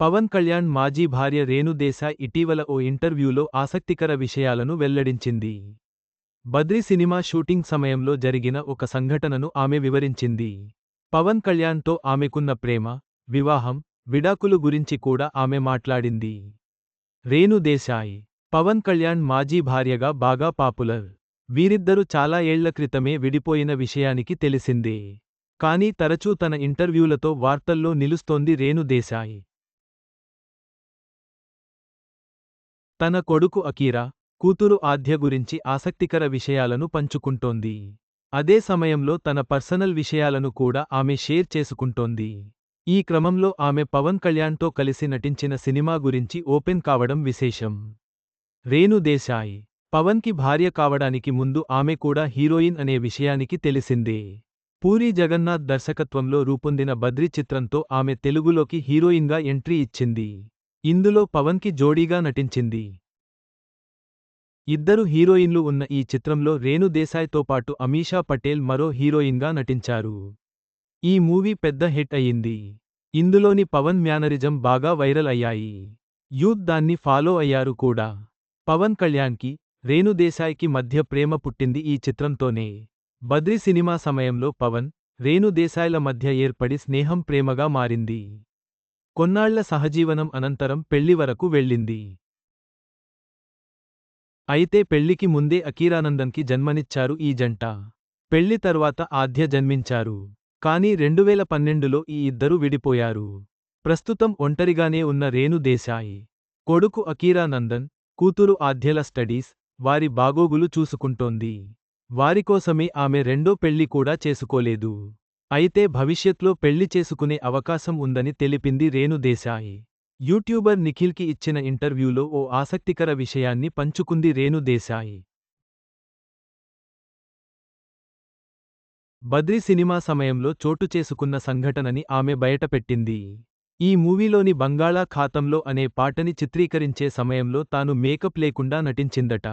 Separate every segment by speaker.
Speaker 1: పవన్ కళ్యాణ్ మాజీ భార్య రేణు దేశాయ్ ఇటీవల ఓ ఇంటర్వ్యూలో ఆసక్తికర విషయాలను వెల్లడించింది. బద్రి సినిమా షూటింగ్ సమయంలో జరిగిన ఒక సంఘటనను ఆమె వివరించింది. పవన్ కళ్యాణ్తో ఆమెకున్న ప్రేమ వివాహం విడాకులు గురించి కూడా ఆమె మాట్లాడింది. రేణు దేశాయ్ పవన్ కళ్యాణ్ మాజీ భార్యగా బాగా పాపులర్. వీరిద్దరు చాలా ఏళ్ళ క్రితమే విడిపోయిన విషయానికి తెలిసిందే. కానీ తరచూ తన ఇంటర్వ్యూలతో వార్తల్లో నిలుస్తోంది రేణు తన కొడుకు అకీరా కూతురు ఆద్య గురించి ఆసక్తికర విషయాలను పంచుకుంటోంది. అదే సమయంలో తన పర్సనల్ విషయాలను కూడా ఆమె షేర్ చేసుకుంటోంది. ఈ క్రమంలో ఆమె పవన్ కళ్యాణ్తో కలిసి నటించిన సినిమా గురించి ఓపెన్ కావడం విశేషం. రేణు దేశాయ్ పవన్కి భార్య కావడానికి ముందు ఆమె కూడా హీరోయిన్ అనే విషయానికి తెలిసిందే. పూరి జగన్నాథ్ దర్శకత్వంలో రూపొందిన బద్రి చిత్రంతో ఆమె తెలుగులోకి హీరోయిన్గా ఎంట్రీ ఇచ్చింది. ఇందులో పవన్కి జోడీగా నటించింది. ఇద్దరు హీరోయిన్లు ఉన్న ఈ చిత్రంలో రేణు దేశాయ్తో పాటు అమీషా పటేల్ మరో హీరోయిన్గా నటించారు. ఈ మూవీ పెద్ద హిట్ అయింది ఇందులోని పవన్ మ్యానరిజం బాగా వైరల్ అయ్యాయి. యూత్ దాన్ని ఫాలో అయ్యారు కూడా. పవన్ కళ్యాణ్కి రేణుదేశాయ్కి మధ్య ప్రేమ పుట్టింది ఈ చిత్రంతోనే. బద్రి సినిమా సమయంలో పవన్ రేణుదేశాయ్ల మధ్య ఏర్పడి స్నేహం ప్రేమగా మారింది. కొన్నాళ్ళ సహజీవనం అనంతరం పెళ్ళి వరకు వెళ్ళింది. అయితే పెళ్ళికి ముందే అకీరానందన్కి జన్మనిచ్చారు ఈ జంట. పెళ్ళి తర్వాత ఆద్య జన్మించారు. కానీ రెండువేల పన్నెండులో ఈ ఇద్దరు విడిపోయారు. ప్రస్తుతం ఒంటరిగానే ఉన్న రేణు దేశాయి కొడుకు అకీరానందన్ కూతురు ఆద్యల స్టడీస్ వారి బాగోగులు చూసుకుంటోంది. వారికోసమే ఆమె రెండో పెళ్ళి కూడా చేసుకోలేదు. అయితే భవిష్యత్లో పెళ్ళి చేసుకునే అవకాశం ఉందని తెలిపింది రేణుదేశాయి యూట్యూబర్ నిఖిల్కి ఇచ్చిన ఇంటర్వ్యూలో ఓ ఆసక్తికర విషయాన్ని పంచుకుంది రేణుదేశాయి బద్రి సినిమా సమయంలో చోటు చేసుకున్న సంఘటనని ఆమె బయటపెట్టింది. ఈ మూవీలోని బంగాళాఖాతంలో అనే పాటని చిత్రీకరించే సమయంలో తాను మేకప్ లేకుండా నటించిందట.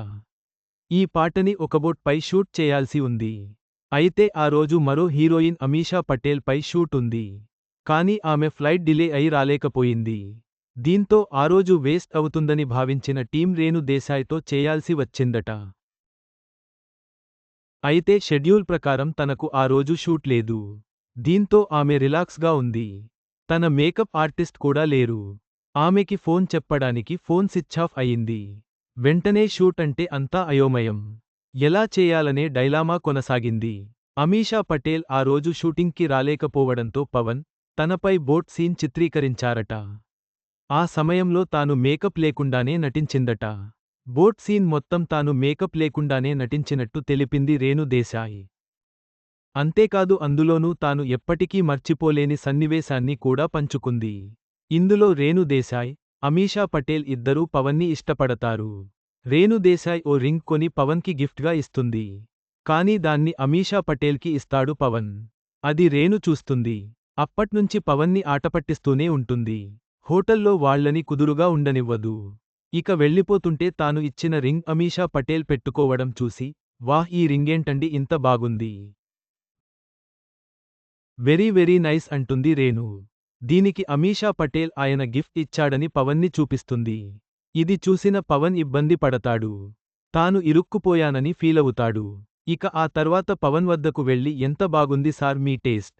Speaker 1: ఈ పాటని ఒకబోట్ పై షూట్ చేయాల్సి ఉంది. అయితే ఆ రోజు మరో హీరోయిన్ అమీషా పటేల్ పై షూట్ ఉంది. కానీ ఆమె ఫ్లైట్ డిలే అయి రాలేకపోయింది. దీంతో ఆ రోజు వేస్ట్ అవుతుందని భావించిన టీం రేణు దేశాయ్తో చేయాల్సి వచ్చిందట. అయితే షెడ్యూల్ ప్రకారం తనకు ఆ రోజు షూట్ లేదు. దీంతో ఆమె రిలాక్స్గా ఉంది. తన మేకప్ ఆర్టిస్ట్ కూడా లేరు. ఆమెకి ఫోన్ చెప్పడానికి ఫోన్ స్విచ్ ఆఫ్ అయింది. వెంటనే షూట్ అంటే అంతా అయోమయం. ఎలా చేయాలనే డైలామా కొనసాగింది. అమీషా పటేల్ ఆ రోజు షూటింగ్కి రాలేకపోవడంతో పవన్ తనపై బోట్ సీన్ చిత్రీకరించారట. ఆ సమయంలో తాను మేకప్ లేకుండానే నటించిందట. బోట్ సీన్ మొత్తం తాను మేకప్ లేకుండానే నటించినట్టు తెలిపింది రేణుదేశాయి అంతేకాదు అందులోనూ తాను ఎప్పటికీ మర్చిపోలేని సన్నివేశాన్ని కూడా పంచుకుంది. ఇందులో రేణు దేశాయ్ అమీషా పటేల్ ఇద్దరూ పవన్ని ఇష్టపడతారు. రేణు దేశాయ్ ఓ రింగ్ కొని పవన్కి గిఫ్ట్గా ఇస్తుంది. కానీ దాన్ని అమీషా పటేల్కి ఇస్తాడు పవన్. అది రేణు చూస్తుంది. అప్పట్నుంచి పవన్ని ఆటపట్టిస్తూనే ఉంటుంది. హోటల్లో వాళ్ళని కుదురుగా ఉండనివ్వదు. ఇక వెళ్ళిపోతుంటే తాను ఇచ్చిన రింగ్ అమీషా పటేల్ పెట్టుకోవడం చూసి వాహ్ ఈ రింగేంటండి? ఇంత బాగుంది. వెరీ వెరీ నైస్ అంటుంది రేణు. దీనికి అమీషా పటేల్ ఆయన గిఫ్ట్ ఇచ్చాడని పవన్ని చూపిస్తుంది. ఇది చూసిన పవన్ ఇబ్బంది పడతాడు. తాను ఇరుక్కుపోయానని ఫీలవుతాడు. ఇక ఆ తర్వాత పవన్ వద్దకు వెళ్ళి ఎంత బాగుంది సార్ మీ టేస్ట్.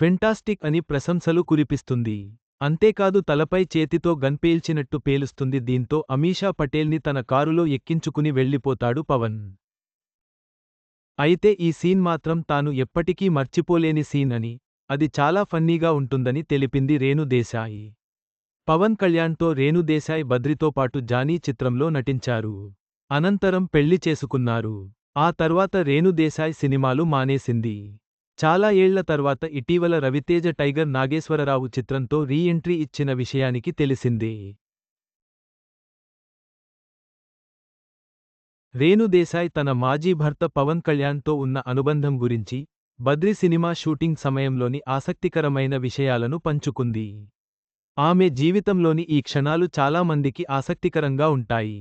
Speaker 1: ఫెంటాస్టిక్ అని ప్రశంసలు కురిపిస్తుంది. అంతేకాదు తలపై చేతితో గన్పేల్చినట్టు పేలుస్తుంది. దీంతో అమీషా పటేల్ని తన కారులో ఎక్కించుకుని వెళ్ళిపోతాడు పవన్. అయితే ఈ సీన్ మాత్రం తాను ఎప్పటికీ మర్చిపోలేని సీన్ అని అది చాలా ఫన్నీగా ఉంటుందని తెలిపింది రేణు దేశాయి పవన్ కళ్యాణ్తో రేణుదేశాయ్ బద్రితో పాటు జానీ చిత్రంలో నటించారు. అనంతరం పెళ్ళి చేసుకున్నారు. ఆ తర్వాత రేణుదేశాయ్ సినిమాలు మానేసింది. చాలా ఏళ్ళ తర్వాత ఇటీవల రవితేజ టైగర్ నాగేశ్వరరావు చిత్రంతో రీ ఎంట్రీ ఇచ్చిన విషయానికి తెలిసిందే. రేణుదేశాయ్ తన మాజీ భర్త పవన్ కళ్యాణ్తో ఉన్న అనుబంధం గురించి బద్రి సినిమా షూటింగ్ సమయంలోని ఆసక్తికరమైన విషయాలను పంచుకుంది. ఆమె జీవితంలోని ఈ క్షణాలు చాలా మందికి ఆసక్తికరంగా ఉంటాయి.